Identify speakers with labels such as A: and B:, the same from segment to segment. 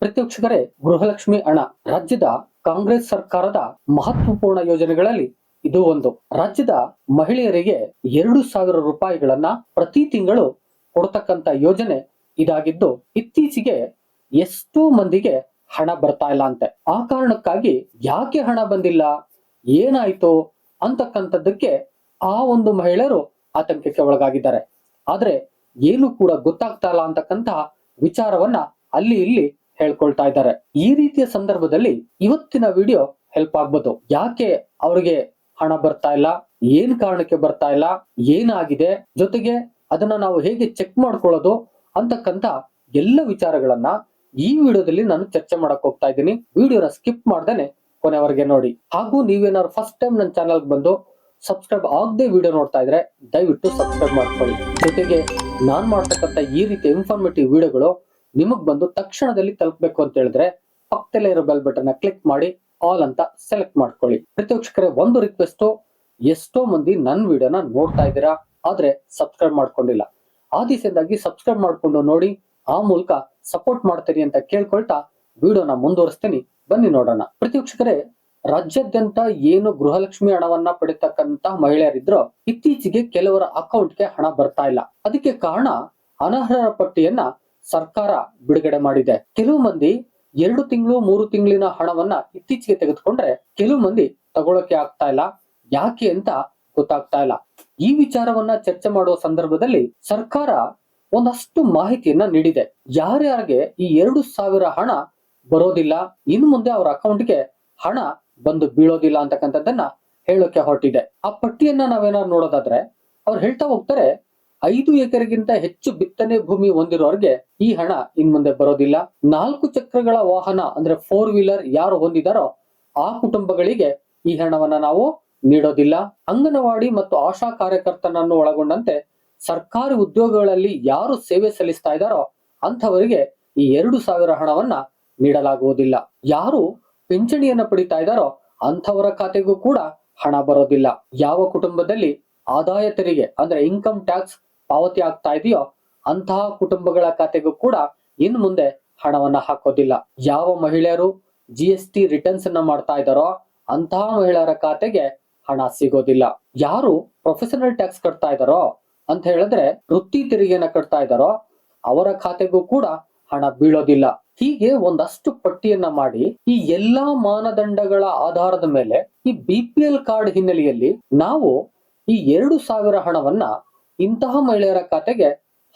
A: ಪ್ರತಿವೀಕ್ಷಕರೇ ಗೃಹಲಕ್ಷ್ಮಿ ಹಣ ರಾಜ್ಯದ ಕಾಂಗ್ರೆಸ್ ಸರ್ಕಾರದ ಮಹತ್ವಪೂರ್ಣ ಯೋಜನೆಗಳಲ್ಲಿ ಇದು ಒಂದು. ರಾಜ್ಯದ ಮಹಿಳೆಯರಿಗೆ ಎರಡು ಸಾವಿರ ರೂಪಾಯಿಗಳನ್ನ ಪ್ರತಿ ತಿಂಗಳು ಕೊಡ್ತಕ್ಕಂತ ಯೋಜನೆ ಇದಾಗಿದ್ದು, ಇತ್ತೀಚೆಗೆ ಎಷ್ಟೋ ಮಂದಿಗೆ ಹಣ ಬರ್ತಾ ಇಲ್ಲ ಅಂತೆ. ಆ ಕಾರಣಕ್ಕಾಗಿ ಯಾಕೆ ಹಣ ಬಂದಿಲ್ಲ? ಏನಾಯ್ತು? ಅಂತಕ್ಕಂಥದ್ದಕ್ಕೆ ಆ ಒಂದು ಮಹಿಳೆಯರು ಆತಂಕಕ್ಕೆ ಒಳಗಾಗಿದ್ದಾರೆ. ಆದ್ರೆ ಏನು ಕೂಡ ಗೊತ್ತಾಗ್ತಾ ಇಲ್ಲ ಅಂತಕ್ಕಂತಹ ವಿಚಾರವನ್ನ ಅಲ್ಲಿ ಇಲ್ಲಿ ಹೇಳ್ಕೊಳ್ತಾ ಇದ್ದಾರೆ. ಈ ರೀತಿಯ ಸಂದರ್ಭದಲ್ಲಿ ಇವತ್ತಿನ ವಿಡಿಯೋ ಹೆಲ್ಪ್ ಆಗ್ಬೋದು. ಯಾಕೆ ಅವ್ರಿಗೆ ಹಣ ಬರ್ತಾ ಇಲ್ಲ? ಏನ್ ಕಾರಣಕ್ಕೆ ಬರ್ತಾ ಇಲ್ಲ? ಏನಾಗಿದೆ? ಜೊತೆಗೆ ಅದನ್ನ ನಾವು ಹೇಗೆ ಚೆಕ್ ಮಾಡ್ಕೊಳ್ಳೋದು ಅಂತಕ್ಕಂತ ಎಲ್ಲ ವಿಚಾರಗಳನ್ನ ಈ ವಿಡಿಯೋದಲ್ಲಿ ನಾನು ಚರ್ಚೆ ಮಾಡಕ್ ಹೋಗ್ತಾ ಇದ್ದೀನಿ. ವಿಡಿಯೋನ ಸ್ಕಿಪ್ ಮಾಡ್ದೇನೆ ಕೊನೆವರೆಗೆ ನೋಡಿ. ಹಾಗೂ ನೀವೇನಾದ್ರು ಫಸ್ಟ್ ಟೈಮ್ ನನ್ನ ಚಾನಲ್ ಬಂದು ಸಬ್ಸ್ಕ್ರೈಬ್ ಆಗದೆ ವಿಡಿಯೋ ನೋಡ್ತಾ ಇದ್ರೆ ದಯವಿಟ್ಟು ಸಬ್ಸ್ಕ್ರೈಬ್ ಮಾಡ್ಕೊಳ್ಳಿ. ಜೊತೆಗೆ ನಾನ್ ಮಾಡ್ತಕ್ಕಂಥ ಈ ರೀತಿಯ ಇನ್ಫಾರ್ಮೇಟಿವ್ ವಿಡಿಯೋಗಳು ನಿಮಗ್ ಬಂದು ತಕ್ಷಣದಲ್ಲಿ ತಲುಪಬೇಕು ಅಂತ ಹೇಳಿದ್ರೆ ಪಕ್ಕದಲ್ಲೇ ಇರೋ ಬೆಲ್ ಬಟನ್ ಕ್ಲಿಕ್ ಮಾಡಿ ಆಲ್ ಅಂತ ಸೆಲೆಕ್ಟ್ ಮಾಡ್ಕೊಳ್ಳಿ. ಪ್ರತಿವೀಕ್ಷಕರೇ ಒಂದು ರಿಕ್ವೆಸ್ಟ್ ಎಷ್ಟೋ ಮಂದಿ ನನ್ನ ವಿಡಿಯೋನ ನೋಡ್ತಾ ಇದ್ದೀರಾ, ಆದ್ರೆ ಸಬ್ಸ್ಕ್ರೈಬ್ ಮಾಡ್ಕೊಂಡಿಲ್ಲ. ಆ ದಿಸೆಯಿಂದಾಗಿ ಸಬ್ಸ್ಕ್ರೈಬ್ ಮಾಡ್ಕೊಂಡು ನೋಡಿ, ಆ ಮೂಲಕ ಸಪೋರ್ಟ್ ಮಾಡ್ತೀರಿ ಅಂತ ಕೇಳ್ಕೊಳ್ತಾ ವಿಡಿಯೋನ ಮುಂದುವರಿಸ್ತೀನಿ. ಬನ್ನಿ ನೋಡೋಣ. ಪ್ರತಿವೀಕ್ಷಕರೇ ರಾಜ್ಯಾದ್ಯಂತ ಏನು ಗೃಹಲಕ್ಷ್ಮಿ ಹಣವನ್ನ ಪಡಿತಕ್ಕಂತ ಮಹಿಳೆಯರಿದ್ರು ಇತ್ತೀಚೆಗೆ ಕೆಲವರ ಅಕೌಂಟ್ಗೆ ಹಣ ಬರ್ತಾ ಇಲ್ಲ. ಅದಕ್ಕೆ ಕಾರಣ ಅನರ್ಹರ ಪಟ್ಟಿಯನ್ನ ಸರ್ಕಾರ ಬಿಡುಗಡೆ ಮಾಡಿದೆ. ಕೆಲವು ಮಂದಿ ಎರಡು ತಿಂಗಳು, ಮೂರು ತಿಂಗಳಿನ ಹಣವನ್ನ ಇತ್ತೀಚೆಗೆ ತೆಗೆದುಕೊಂಡ್ರೆ ಕೆಲವು ಮಂದಿ ತಗೊಳಕ್ಕೆ ಆಗ್ತಾ ಇಲ್ಲ. ಯಾಕೆ ಅಂತ ಗೊತ್ತಾಗ್ತಾ ಇಲ್ಲ. ಈ ವಿಚಾರವನ್ನ ಚರ್ಚೆ ಮಾಡುವ ಸಂದರ್ಭದಲ್ಲಿ ಸರ್ಕಾರ ಒಂದಷ್ಟು ಮಾಹಿತಿಯನ್ನ ನೀಡಿದೆ. ಯಾರ್ಯಾರಿಗೆ ಈ ಎರಡು ಸಾವಿರ ಹಣ ಬರೋದಿಲ್ಲ ಇನ್ ಮುಂದೆ ಅವರ ಅಕೌಂಟ್ಗೆ ಹಣ ಬಂದು ಬೀಳೋದಿಲ್ಲ ಅಂತಕ್ಕಂಥದ್ದನ್ನ ಹೇಳೋಕೆ ಹೊರಟಿದೆ. ಆ ಪಟ್ಟಿಯನ್ನ ನಾವೇನಾದ್ರು ನೋಡೋದಾದ್ರೆ, ಅವ್ರು ಹೇಳ್ತಾ ಹೋಗ್ತಾರೆ ಐದು ಎಕರೆಗಿಂತ ಹೆಚ್ಚು ಬಿತ್ತನೆ ಭೂಮಿ ಹೊಂದಿರೋರ್ಗೆ ಈ ಹಣ ಇನ್ ಮುಂದೆ ಬರೋದಿಲ್ಲ. ನಾಲ್ಕು ಚಕ್ರಗಳ ವಾಹನ, ಅಂದ್ರೆ ಫೋರ್ ವೀಲರ್ ಯಾರು ಹೊಂದಿದಾರೋ ಆ ಕುಟುಂಬಗಳಿಗೆ ಈ ಹಣವನ್ನ ನಾವು ನೀಡೋದಿಲ್ಲ. ಅಂಗನವಾಡಿ ಮತ್ತು ಆಶಾ ಕಾರ್ಯಕರ್ತನನ್ನು ಒಳಗೊಂಡಂತೆ ಸರ್ಕಾರಿ ಉದ್ಯೋಗಗಳಲ್ಲಿ ಯಾರು ಸೇವೆ ಸಲ್ಲಿಸ್ತಾ ಇದ್ದಾರೋ ಅಂಥವರಿಗೆ ಈ ಎರಡು ಸಾವಿರ ಹಣವನ್ನ ನೀಡಲಾಗುವುದಿಲ್ಲ. ಯಾರು ಪಿಂಚಣಿಯನ್ನ ಪಡಿತಾ ಇದ್ದಾರೋ ಅಂಥವರ ಖಾತೆಗೂ ಕೂಡ ಹಣ ಬರೋದಿಲ್ಲ. ಯಾವ ಕುಟುಂಬದಲ್ಲಿ ಆದಾಯ ತೆರಿಗೆ, ಅಂದ್ರೆ ಇನ್ಕಮ್ ಟ್ಯಾಕ್ಸ್ ಪಾವತಿ ಆಗ್ತಾ ಇದೆಯೋ, ಅಂತಹ ಕುಟುಂಬಗಳ ಖಾತೆಗೂ ಕೂಡ ಇನ್ ಮುಂದೆ ಹಣವನ್ನ ಹಾಕೋದಿಲ್ಲ. ಯಾವ ಮಹಿಳೆಯರು ಜಿ ಎಸ್ ಟಿ ರಿಟರ್ನ್ಸ್ ಅನ್ನ ಮಾಡ್ತಾ ಇದಾರೋ ಅಂತಹ ಮಹಿಳೆಯರ ಖಾತೆಗೆ ಹಣ ಸಿಗೋದಿಲ್ಲ. ಯಾರು ಪ್ರೊಫೆಷನಲ್ ಟ್ಯಾಕ್ಸ್ ಕಟ್ತಾ ಇದಾರೋ ಅಂತ ಹೇಳಿದ್ರೆ, ವೃತ್ತಿ ತೆರಿಗೆಯನ್ನ ಕಟ್ತಾ ಇದಾರೋ ಅವರ ಖಾತೆಗೂ ಕೂಡ ಹಣ ಬೀಳೋದಿಲ್ಲ. ಹೀಗೆ ಒಂದಷ್ಟು ಪಟ್ಟಿಯನ್ನ ಮಾಡಿ, ಈ ಎಲ್ಲಾ ಮಾನದಂಡಗಳ ಆಧಾರದ ಮೇಲೆ ಈ ಬಿ ಪಿ ಎಲ್ ಕಾರ್ಡ್ ಹಿನ್ನೆಲೆಯಲ್ಲಿ ನಾವು ಈ ಎರಡು ಸಾವಿರ ಹಣವನ್ನ ಇಂತಹ ಮಹಿಳೆಯರ ಖಾತೆಗೆ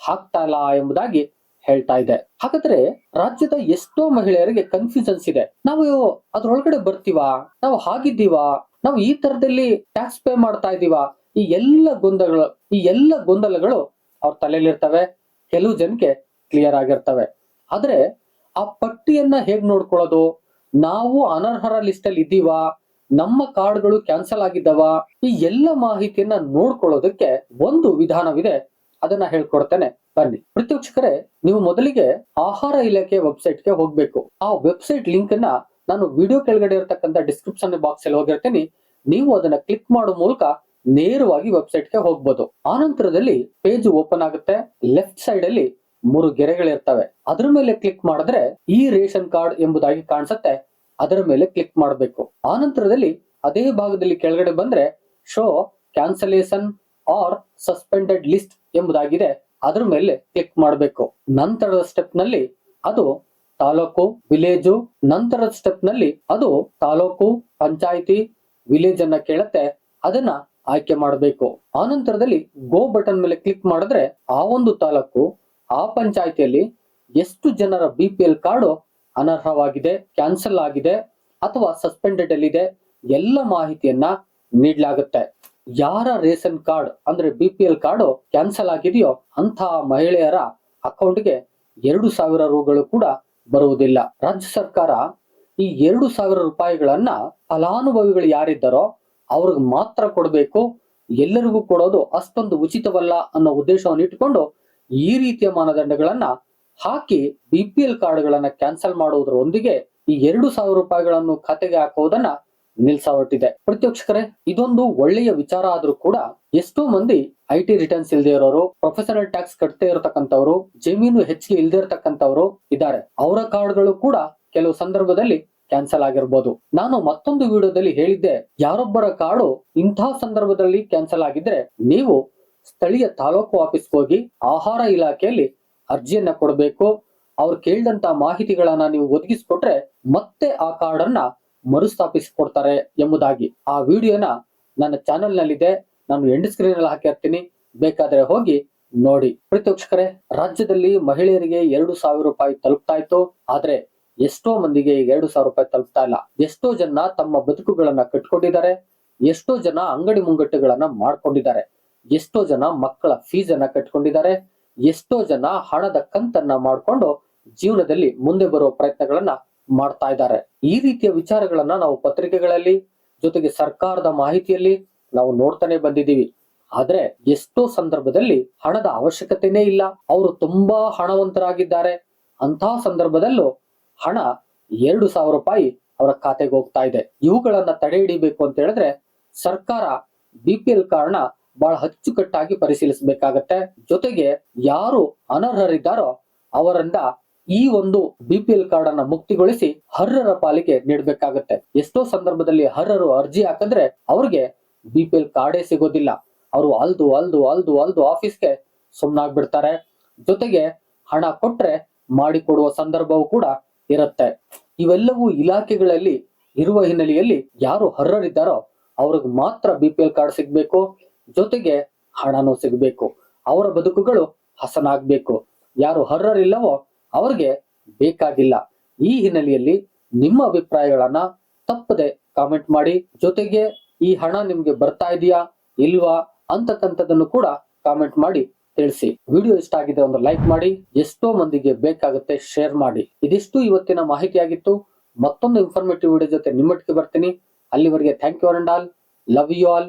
A: ಹಾಕ್ತಾ ಇಲ್ಲ ಎಂಬುದಾಗಿ ಹೇಳ್ತಾ ಇದೆ. ಹಾಗಾದ್ರೆ ರಾಜ್ಯದ ಎಷ್ಟೋ ಮಹಿಳೆಯರಿಗೆ ಕನ್ಫ್ಯೂಷನ್ಸ್ ಇದೆ. ನಾವು ಅದ್ರೊಳಗಡೆ ಬರ್ತೀವಾ? ನಾವು ಹಾಗಿದ್ದೀವಾ? ನಾವು ಈ ತರದಲ್ಲಿ ಟ್ಯಾಕ್ಸ್ ಪೇ ಮಾಡ್ತಾ ಇದೀವಾ ಈ ಎಲ್ಲ ಗೊಂದಲಗಳು, ಈ ಎಲ್ಲ ಗೊಂದಲಗಳು ಅವ್ರ ತಲೆಯಲ್ಲಿರ್ತವೆ. ಕೆಲವು ಜನಕ್ಕೆ ಕ್ಲಿಯರ್ ಆಗಿರ್ತವೆ. ಆದ್ರೆ ಆ ಪಟ್ಟಿಯನ್ನ ಹೇಗ್ ನೋಡ್ಕೊಳ್ಳೋದು? ನಾವು ಅನರ್ಹರ ಲಿಸ್ಟ್ ಅಲ್ಲಿ ಇದ್ದೀವಾ? ನಮ್ಮ ಕಾರ್ಡ್ಗಳು ಕ್ಯಾನ್ಸಲ್ ಆಗಿದ್ದವ? ಈ ಎಲ್ಲ ಮಾಹಿತಿಯನ್ನ ನೋಡ್ಕೊಳ್ಳೋದಕ್ಕೆ ಒಂದು ವಿಧಾನವಿದೆ. ಅದನ್ನ ಹೇಳ್ಕೊಡ್ತೇನೆ. ಬನ್ನಿ. ಪ್ರತ್ಯಕ್ಷಕರೇ, ನೀವು ಮೊದಲಿಗೆ ಆಹಾರ ಇಲಾಖೆ ವೆಬ್ಸೈಟ್ಗೆ ಹೋಗ್ಬೇಕು. ಆ ವೆಬ್ಸೈಟ್ ಲಿಂಕ್ ಅನ್ನ ನಾನು ವಿಡಿಯೋ ಕೆಳಗಡೆ ಇರತಕ್ಕಂತ ಡಿಸ್ಕ್ರಿಪ್ಷನ್ ಬಾಕ್ಸ್ ಅಲ್ಲಿ ಹೋಗಿರ್ತೀನಿ. ನೀವು ಅದನ್ನ ಕ್ಲಿಕ್ ಮಾಡೋ ಮೂಲಕ ನೇರವಾಗಿ ವೆಬ್ಸೈಟ್ಗೆ ಹೋಗ್ಬೋದು. ಆನಂತರದಲ್ಲಿ ಪೇಜ್ ಓಪನ್ ಆಗುತ್ತೆ. ಲೆಫ್ಟ್ ಸೈಡ್ ಅಲ್ಲಿ ಮೂರು ಗೆರೆಗಳಿರ್ತವೆ. ಅದ್ರ ಮೇಲೆ ಕ್ಲಿಕ್ ಮಾಡಿದ್ರೆ ಈ ರೇಷನ್ ಕಾರ್ಡ್ ಎಂಬುದಾಗಿ ಕಾಣಿಸುತ್ತೆ. ಅದರ ಮೇಲೆ ಕ್ಲಿಕ್ ಮಾಡಬೇಕು. ಆನಂತರದಲ್ಲಿ ಅದೇ ಭಾಗದಲ್ಲಿ ಕೆಳಗಡೆ ಬಂದ್ರೆ show cancellation or suspended list ಎಂಬುದಾಗಿದೆ. ಅದರ ಮೇಲೆ ಕ್ಲಿಕ್ ಮಾಡಬೇಕು. ನಂತರದ ಸ್ಟೆಪ್ನಲ್ಲಿ ಅದು ತಾಲೂಕು ವಿಲೇಜು ನಂತರದ ಸ್ಟೆಪ್ನಲ್ಲಿ ಅದು ತಾಲೂಕು, ಪಂಚಾಯಿತಿ ವಿಲೇಜ್ ಅನ್ನ ಕೇಳುತ್ತೆ. ಅದನ್ನ ಆಯ್ಕೆ ಮಾಡಬೇಕು. ಆನಂತರದಲ್ಲಿ ಗೋ ಬಟನ್ ಮೇಲೆ ಕ್ಲಿಕ್ ಮಾಡಿದ್ರೆ ಆ ಒಂದು ತಾಲೂಕು, ಆ ಪಂಚಾಯಿತಿಯಲ್ಲಿ ಎಷ್ಟು ಜನರ ಬಿ ಪಿ ಎಲ್ ಕಾರ್ಡು ಅನರ್ಹವಾಗಿದೆ ಕ್ಯಾನ್ಸಲ್ ಆಗಿದೆ ಅಥವಾ ಸಸ್ಪೆಂಡೆಡ್ ಅಲ್ಲಿದೆ, ಎಲ್ಲ ಮಾಹಿತಿಯನ್ನ ನೀಡಲಾಗುತ್ತೆ. ಯಾರ ರೇಷನ್ ಕಾರ್ಡ್ ಅಂದ್ರೆ B P L card cancel ಆಗಿದೆಯೋ ಅಂತಹ ಮಹಿಳೆಯರ ಅಕೌಂಟ್ಗೆ ಎರಡು ಸಾವಿರ ರೂಗಳು ಕೂಡ ಬರುವುದಿಲ್ಲ. ರಾಜ್ಯ ಸರ್ಕಾರ ಈ ಎರಡು ಸಾವಿರ ರೂಪಾಯಿಗಳನ್ನ ಫಲಾನುಭವಿಗಳು ಯಾರಿದ್ದಾರೋ ಅವ್ರಿಗೆ ಮಾತ್ರ ಕೊಡಬೇಕು, ಎಲ್ಲರಿಗೂ ಕೊಡೋದು ಅಷ್ಟೊಂದು ಉಚಿತವಲ್ಲ ಅನ್ನೋ ಉದ್ದೇಶವನ್ನು ಇಟ್ಟುಕೊಂಡು ಈ ರೀತಿಯ ಮಾನದಂಡಗಳನ್ನ ಹಾಕಿ ಬಿ ಪಿ ಎಲ್ ಕಾರ್ಡ್ಗಳನ್ನ ಕ್ಯಾನ್ಸಲ್ ಮಾಡುವುದರೊಂದಿಗೆ ಈ ಎರಡು ಸಾವಿರ ರೂಪಾಯಿಗಳನ್ನು ಖಾತೆಗೆ ಹಾಕುವುದನ್ನ ನಿಲ್ಸ ಹೊರಟಿದೆ ಪ್ರತ್ಯಕ್ಷಕರೇ, ಇದೊಂದು ಒಳ್ಳೆಯ ವಿಚಾರ ಆದ್ರೂ ಕೂಡ ಎಷ್ಟೋ ಮಂದಿ ಐ ಟಿ ರಿಟರ್ನ್ಸ್ ಇಲ್ದೇ ಇರೋರು ಪ್ರೊಫೆಷನಲ್ ಟ್ಯಾಕ್ಸ್ ಕಟ್ಟದೇ ಇರತಕ್ಕಂಥವ್ರು, ಜಮೀನು ಹೆಚ್ಚಿಗೆ ಇಲ್ದೇ ಇರತಕ್ಕಂಥವ್ರು ಇದ್ದಾರೆ. ಅವರ ಕಾರ್ಡ್ಗಳು ಕೂಡ ಕೆಲವು ಸಂದರ್ಭದಲ್ಲಿ ಕ್ಯಾನ್ಸಲ್ ಆಗಿರ್ಬೋದು. ನಾನು ಮತ್ತೊಂದು ವಿಡಿಯೋದಲ್ಲಿ ಹೇಳಿದ್ದೆ, ಯಾರೊಬ್ಬರ ಕಾರ್ಡು ಇಂತಹ ಸಂದರ್ಭದಲ್ಲಿ ಕ್ಯಾನ್ಸಲ್ ಆಗಿದ್ರೆ ನೀವು ಸ್ಥಳೀಯ ತಾಲೂಕು ಆಫೀಸ್ಗೆ ಹೋಗಿ ಆಹಾರ ಇಲಾಖೆಯಲ್ಲಿ ಅರ್ಜಿಯನ್ನ ಕೊಡಬೇಕು. ಅವ್ರು ಕೇಳಿದಂತ ಮಾಹಿತಿಗಳನ್ನ ನೀವು ಒದಗಿಸ್ಕೊಟ್ರೆ ಮತ್ತೆ ಆ ಕಾರ್ಡ್ ಅನ್ನ ಮರುಸ್ಥಾಪಿಸಿಕೊಡ್ತಾರೆ ಎಂಬುದಾಗಿ ಆ ವಿಡಿಯೋನ ನನ್ನ ಚಾನೆಲ್ ನಲ್ಲಿದೆ ನಾನು ಎಂಡ್ ಸ್ಕ್ರೀನ್ ಅಲ್ಲಿ ಹಾಕಿರ್ತೀನಿ. ಬೇಕಾದ್ರೆ ಹೋಗಿ ನೋಡಿ. ಪ್ರತಿಪಕ್ಷಕರೇ ರಾಜ್ಯದಲ್ಲಿ ಮಹಿಳೆಯರಿಗೆ ಎರಡು ಸಾವಿರ ರೂಪಾಯಿ ತಲುಪ್ತಾ ಇತ್ತು. ಆದ್ರೆ ಎಷ್ಟೋ ಮಂದಿಗೆ ಎರಡು ಸಾವಿರ ರೂಪಾಯಿ ತಲುಪ್ತಾ ಇಲ್ಲ. ಎಷ್ಟೋ ಜನ ತಮ್ಮ ಬದುಕುಗಳನ್ನ ಕಟ್ಕೊಂಡಿದ್ದಾರೆ. ಎಷ್ಟೋ ಜನ ಅಂಗಡಿ ಮುಂಗಟ್ಟುಗಳನ್ನ ಮಾಡ್ಕೊಂಡಿದ್ದಾರೆ. ಎಷ್ಟೋ ಜನ ಮಕ್ಕಳ ಫೀಸ್ ಅನ್ನ ಕಟ್ಕೊಂಡಿದ್ದಾರೆ. ಎಷ್ಟೋ ಜನ ಹಣದ ಕಂತನ್ನ ಮಾಡ್ಕೊಂಡು ಜೀವನದಲ್ಲಿ ಮುಂದೆ ಬರುವ ಪ್ರಯತ್ನಗಳನ್ನ ಮಾಡ್ತಾ ಇದ್ದಾರೆ. ಈ ರೀತಿಯ ವಿಚಾರಗಳನ್ನ ನಾವು ಪತ್ರಿಕೆಗಳಲ್ಲಿ, ಜೊತೆಗೆ ಸರ್ಕಾರದ ಮಾಹಿತಿಯಲ್ಲಿ ನಾವು ನೋಡ್ತಾನೆ ಬಂದಿದ್ದೀವಿ. ಆದ್ರೆ ಎಷ್ಟೋ ಸಂದರ್ಭದಲ್ಲಿ ಹಣದ ಅವಶ್ಯಕತೆನೇ ಇಲ್ಲ. ಅವರು ತುಂಬಾ ಹಣವಂತರಾಗಿದ್ದಾರೆ. ಅಂತಹ ಸಂದರ್ಭದಲ್ಲೂ ಹಣ ಎರಡು ಸಾವಿರ ರೂಪಾಯಿ ಅವರ ಖಾತೆಗೆ ಹೋಗ್ತಾ ಇದೆ. ಇವುಗಳನ್ನ ತಡೆ ಹಿಡಿಬೇಕು ಅಂತ ಹೇಳಿದ್ರೆ ಸರ್ಕಾರ ಬಿ ಪಿ ಎಲ್ ಕಾರ್ಡ್ನ ಬಹಳ ಅಚ್ಚುಕಟ್ಟಾಗಿ ಪರಿಶೀಲಿಸಬೇಕಾಗತ್ತೆ. ಜೊತೆಗೆ ಯಾರು ಅನರ್ಹರಿದ್ದಾರೋ ಅವರಿಂದ ಈ ಒಂದು ಬಿ ಪಿ ಎಲ್ ಕಾರ್ಡ್ ಅನ್ನ ಮುಕ್ತಿಗೊಳಿಸಿ ಅರ್ಹರ ಪಾಲಿಗೆ ನೀಡಬೇಕಾಗತ್ತೆ. ಎಷ್ಟೋ ಸಂದರ್ಭದಲ್ಲಿ ಅರ್ಹರು ಅರ್ಜಿ ಹಾಕಿದ್ರೆ ಅವ್ರಿಗೆ ಬಿ ಪಿ ಎಲ್ ಕಾರ್ಡೇ ಸಿಗೋದಿಲ್ಲ. ಅವರು ಅಲ್ದು ಅಲ್ದು ಅಲ್ದು ಅಲ್ದು ಆಫೀಸ್ಗೆ ಸುಮ್ನಾಗ್ಬಿಡ್ತಾರೆ. ಜೊತೆಗೆ ಹಣ ಕೊಟ್ರೆ ಮಾಡಿಕೊಡುವ ಸಂದರ್ಭವೂ ಕೂಡ ಇರುತ್ತೆ. ಇವೆಲ್ಲವೂ ಇಲಾಖೆಗಳಲ್ಲಿ ಇರುವ ಹಿನ್ನೆಲೆಯಲ್ಲಿ ಯಾರು ಅರ್ಹರಿದ್ದಾರೋ ಅವ್ರಿಗೆ ಮಾತ್ರ ಬಿ ಪಿ ಎಲ್ ಕಾರ್ಡ್ ಸಿಗ್ಬೇಕು. ಜೊತೆಗೆ ಹಣನೂ ಸಿಗಬೇಕು. ಅವರ ಬದುಕುಗಳು ಹಸನಾಗ್ಬೇಕು. ಯಾರು ಹರ್ರರಿಲ್ಲವೋ ಅವ್ರಿಗೆ ಬೇಕಾಗಿಲ್ಲ. ಈ ಹಿನ್ನೆಲೆಯಲ್ಲಿ ನಿಮ್ಮ ಅಭಿಪ್ರಾಯಗಳನ್ನ ತಪ್ಪದೆ ಕಾಮೆಂಟ್ ಮಾಡಿ. ಜೊತೆಗೆ ಈ ಹಣ ನಿಮ್ಗೆ ಬರ್ತಾ ಇದೆಯಾ, ಇಲ್ವಾ ಅಂತಕ್ಕಂಥದ್ದನ್ನು ಕೂಡ ಕಾಮೆಂಟ್ ಮಾಡಿ ತಿಳಿಸಿ. ವಿಡಿಯೋ ಇಷ್ಟ ಆಗಿದೆ ಒಂದು ಲೈಕ್ ಮಾಡಿ. ಎಷ್ಟೋ ಮಂದಿಗೆ ಬೇಕಾಗುತ್ತೆ ಶೇರ್ ಮಾಡಿ. ಇದಿಷ್ಟು ಇವತ್ತಿನ ಮಾಹಿತಿಯಾಗಿತ್ತು. ಮತ್ತೊಂದು ಇನ್ಫಾರ್ಮೇಟಿವ್ ವಿಡಿಯೋ ಜೊತೆ ನಿಮ್ಮೊಟ್ಟಿಗೆ ಬರ್ತೀನಿ. ಅಲ್ಲಿವರೆಗೆ thank you and all love you all